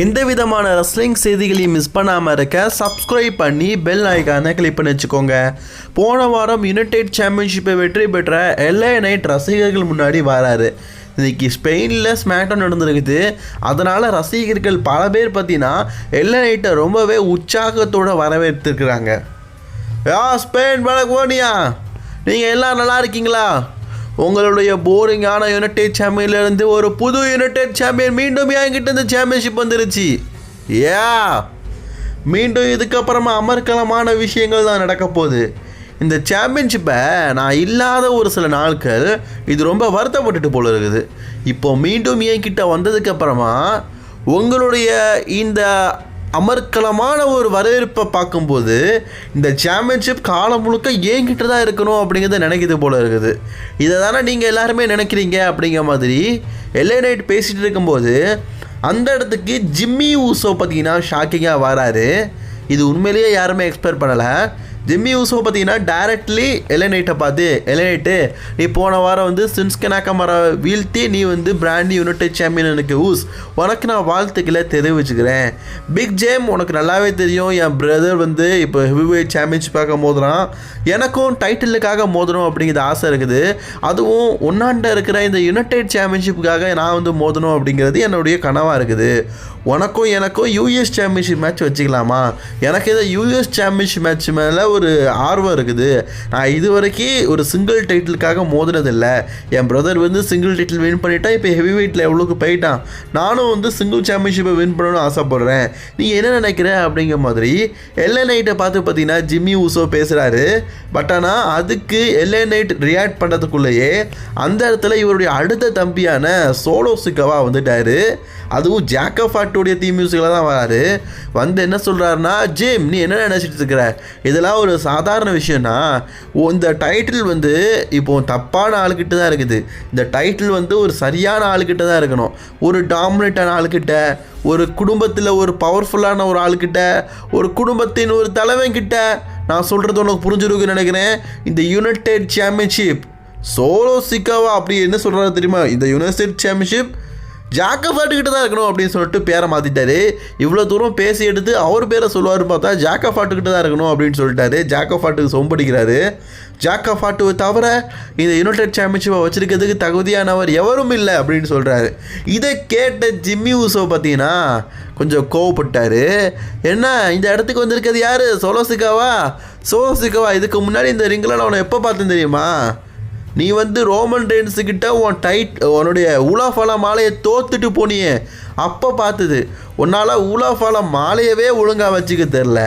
எந்த விதமான ரெஸ்லிங் செய்திகளையும் மிஸ் பண்ணாமல் இருக்க சப்ஸ்கிரைப் பண்ணி பெல் ஐக்கானை கிளிக் பண்ணி வச்சுக்கோங்க. போன வாரம் யுனைடெட் சாம்பியன்ஷிப்பை வெற்றி பெற்ற எல்ஏ நைட் ரசிகர்கள் முன்னாடி வராரு. இன்னைக்கு ஸ்பெயினில் ஸ்மாக்டவுன் நடந்திருக்குது. அதனால் ரசிகர்கள் பல பேர் பார்த்தீங்கன்னா எல்ஏ நைட்டை ரொம்பவே உற்சாகத்தோடு வரவேற்றிருக்கிறாங்க. யா ஸ்பெயின் பலகோனியா நீங்கள் எல்லாம் நல்லா இருக்கீங்களா? உங்களுடைய போரிங்கான யுனைடெட் சாம்பியன்லேருந்து ஒரு புது யுனைடெட் சாம்பியன் மீண்டும் என்கிட்ட இந்த சாம்பியன்ஷிப் வந்துருச்சு? ஏ மீண்டும் இதுக்கப்புறமா அமர்க்கலமான விஷயங்கள் தான் நடக்க போகுது. இந்த சாம்பியன்ஷிப்பை நான் இல்லாத ஒரு சில நாட்கள் இது ரொம்ப வருத்தப்பட்டுட்டு போல இருக்குது. இப்போ மீண்டும் என்கிட்ட வந்ததுக்கப்புறமா உங்களுடைய இந்த அமர்க்கலமான ஒரு வரவேற்பை பார்க்கும்போது இந்த சாம்பியன்ஷிப் காலம் முழுக்க ஏங்கிட்டு தான் இருக்கணும் அப்படிங்கிறத நினைக்கிறது போல இருக்குது. இதை தானே நீங்கள் எல்லாருமே நினைக்கிறீங்க அப்படிங்கிற மாதிரி எல்ஏ நைட் பேசிகிட்டு இருக்கும்போது அந்த இடத்துக்கு ஜிம்மி ஊசோ பார்த்தீங்கன்னா ஷாக்கிங்காக வராரு. இது உண்மையிலேயே யாருமே எக்ஸ்பெக்ட் பண்ணலை. ஜிம்மி ஊசோ பார்த்தீங்கன்னா டேரக்ட்லி எலனைட்டை பார்த்து எலனைட்டு நீ போன வாரம் வந்து சின்ஸ்கே மர வீழ்த்தி நீ வந்து பிராண்டி யுனைடெட் சாம்பியன் எனக்கு ஊஸ். உனக்கு நான் வாழ்த்துக்களை தெரிவிச்சுக்கிறேன். பிக் ஜேம் உனக்கு நல்லாவே தெரியும். என் பிரதர் வந்து இப்போ ஹெவிவெயிட் சாம்பியன்ஷிப்பாக மோதுறான். எனக்கும் டைட்டிலுக்காக மோதணும் அப்படிங்கிறது ஆசை இருக்குது. அதுவும் ஒன்னாண்ட இருக்கிற இந்த யுனைடெட் சாம்பியன்ஷிப்புக்காக நான் வந்து மோதணும் அப்படிங்கிறது என்னுடைய கனவாக இருக்குது. உனக்கும் எனக்கும் யூஎஸ் சாம்பியன்ஷிப் மேட்ச் வச்சுக்கலாமா? எனக்கு இதை யூஎஸ் சாம்பியன்ஷிப் மேட்ச் மேலே ஒரு ஆர்வம் இருக்குது. நான் இது வரைக்கும் ஒரு சிங்கிள் டைட்டிலுக்காக மோதினதில்லை. என் பிரதர் வந்து சிங்கிள் டைட்டில் வின் பண்ணிட்டா இப்போ ஹெவி வெயிட்டில் எவ்வளோக்கு போயிட்டான்? நானும் வந்து சிங்கிள் சாம்பியன்ஷிப்பை வின் பண்ணணும்னு ஆசைப்பட்றேன். நீ என்ன நினைக்கிற? அப்படிங்கிற மாதிரி எல்ஏ நைட்டை பார்த்து பார்த்தீங்கன்னா ஜிம்மி ஊசோ பேசுகிறாரு பட் ஆனால் அதுக்கு எல்ஏ நைட் ரியாக்ட் பண்ணுறதுக்குள்ளேயே அந்த இடத்துல இவருடைய அடுத்த தம்பியான சோலோ சிக்கவா வந்துட்டாரு. அதுவும் ஜாக்கப் ஆட்டோடைய தீம் மியூசிக்கில் தான் வராரு. வந்து என்ன சொல்கிறாருன்னா ஜிம் நீ என்ன நினச்சிட்டு இருக்கிற? இதெல்லாம் ஒரு சாதாரண விஷயம்னா இந்த டைட்டில் வந்து இப்போ தப்பான ஆளுக்கிட்ட தான் இருக்குது. இந்த டைட்டில் வந்து ஒரு சரியான ஆளுக்கிட்ட தான் இருக்கணும். ஒரு டாமினேட்டான ஆளுக்கிட்ட ஒரு குடும்பத்தில் ஒரு பவர்ஃபுல்லான ஒரு ஆளுக்கிட்ட ஒரு குடும்பத்தின் ஒரு தலைவன்கிட்ட நான் சொல்கிறது உனக்கு புரிஞ்சிருக்குன்னு நினைக்கிறேன். இந்த யுனைடெட் சாம்பியன்ஷிப் சோலோ சிக்காவா அப்படி என்ன சொல்கிறாரு தெரியுமா? இந்த யுனைடெட் சாம்பியன்ஷிப் ஜாக்கஃபாட்டு கிட்ட தான் இருக்கணும் அப்படின்னு சொல்லிட்டு பேரை மாற்றிட்டாரு இவ்வளோ தூரம் பேசி எடுத்து அவர் பேரை சொல்லுவார் பார்த்தா ஜாக்கஃபாட்டு கிட்ட தான் இருக்கணும் அப்படின்னு சொல்லிட்டாரு. ஜாக்கஃபாட்டுக்கு சொம்படிக்கிறாரு ஜாக்கஃபாட்டுவை தவிர இந்த யுனைடெட் சாம்பியன்ஷிப்பை வச்சுருக்கிறதுக்கு தகுதியானவர் எவரும் இல்லை அப்படின்னு சொல்கிறாரு இதை கேட்ட ஜிம்மி ஊசோ பார்த்தீங்கன்னா கொஞ்சம் கோவப்பட்டார். என்ன இந்த இடத்துக்கு வந்திருக்கிறது யார்? சோலோசிக்காவா சோலோசிக்காவா இதுக்கு முன்னாடி இந்த ரிங்கில் நான் அவனை எப்போ பார்த்தேன் தெரியுமா? நீ வந்து ரோமன் ரெயின்ஸுக்கிட்ட உன் டைட் உன்னுடைய உலாஃபால மாலையை தோத்துட்டு போனியே. அப்போ பார்த்தது உன்னால் உலாஃபால மாலையவே ஒழுங்காக வச்சுக்க தெரில.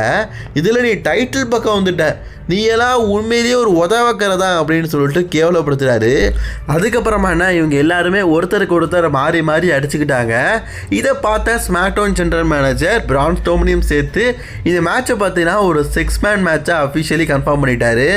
இதில் நீ டைட்டில் பக்கம் வந்துட்ட. நீ எல்லாம் உண்மையிலேயே ஒரு உதவக்கிறதா அப்படின்னு சொல்லிட்டு கேவலப்படுத்துகிறாரு அதுக்கப்புறமா என்ன இவங்க எல்லாருமே ஒருத்தருக்கு ஒருத்தர் மாறி மாறி அடிச்சுக்கிட்டாங்க. இதை பார்த்த ஸ்மாக்டோன் ஜென்ரல் மேனேஜர் பிரான் ஸ்டோமனியும் சேர்த்து இந்த மேட்சை பார்த்தீங்கன்னா ஒரு சிக்ஸ் மேன் மேட்சாக அஃபிஷியலி கன்ஃபார்ம் பண்ணிட்டாரு.